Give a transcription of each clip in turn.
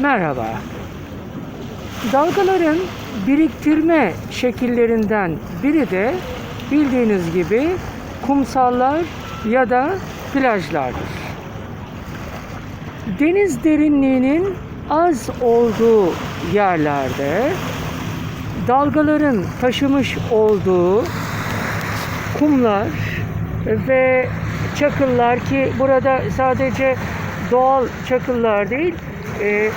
Merhaba. Dalgaların biriktirme şekillerinden biri de bildiğiniz gibi kumsallar ya da plajlardır. Deniz derinliğinin az olduğu yerlerde dalgaların taşımış olduğu kumlar ve çakıllar ki burada sadece doğal çakıllar değil e,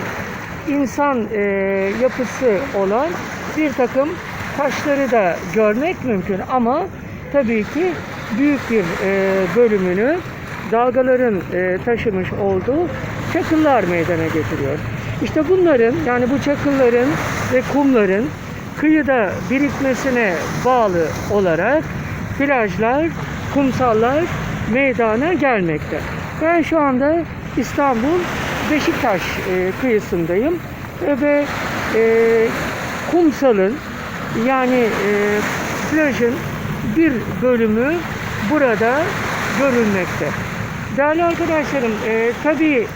insan e, yapısı olan bir takım taşları da görmek mümkün ama tabii ki büyük bir e, bölümünü dalgaların e, taşımış olduğu çakıllar meydana getiriyor. İşte bunların yani bu çakılların ve kumların kıyıda birikmesine bağlı olarak plajlar, kumsallar meydana gelmekte. Ben şu anda İstanbul Beşiktaş e, kıyısındayım E, ve e, kumsalın yani plajın bir bölümü burada görülmekte. Değerli arkadaşlarım, tabii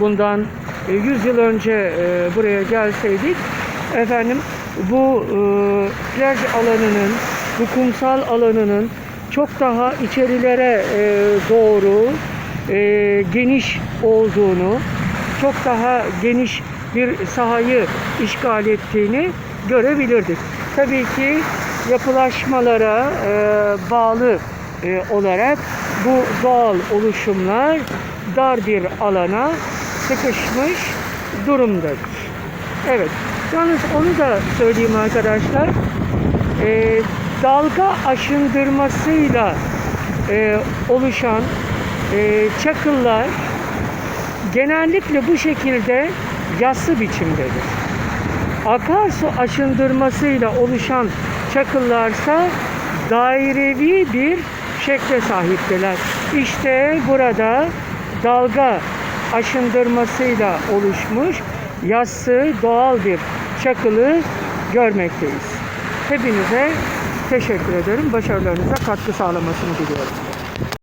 bundan e, 100 yıl önce buraya gelseydik efendim bu plaj alanının bu kumsal alanının çok daha içerilere e, doğru e, geniş olduğunu çok daha geniş bir sahayı işgal ettiğini görebilirdik. Tabii ki yapılaşmalara e, bağlı e, olarak bu doğal oluşumlar dar bir alana sıkışmış durumdadır. Evet. Yalnız onu da söyleyeyim arkadaşlar. E, dalga aşındırmasıyla e, oluşan e, çakıllar genellikle bu şekilde yassı biçimdedir. Akarsu aşındırmasıyla oluşan çakıllarsa dairevi bir şekle sahiptirler. İşte burada dalga aşındırmasıyla oluşmuş yassı doğal bir çakılı görmekteyiz. Hepinize teşekkür ederim. Başarılarınıza katkı sağlamasını diliyorum.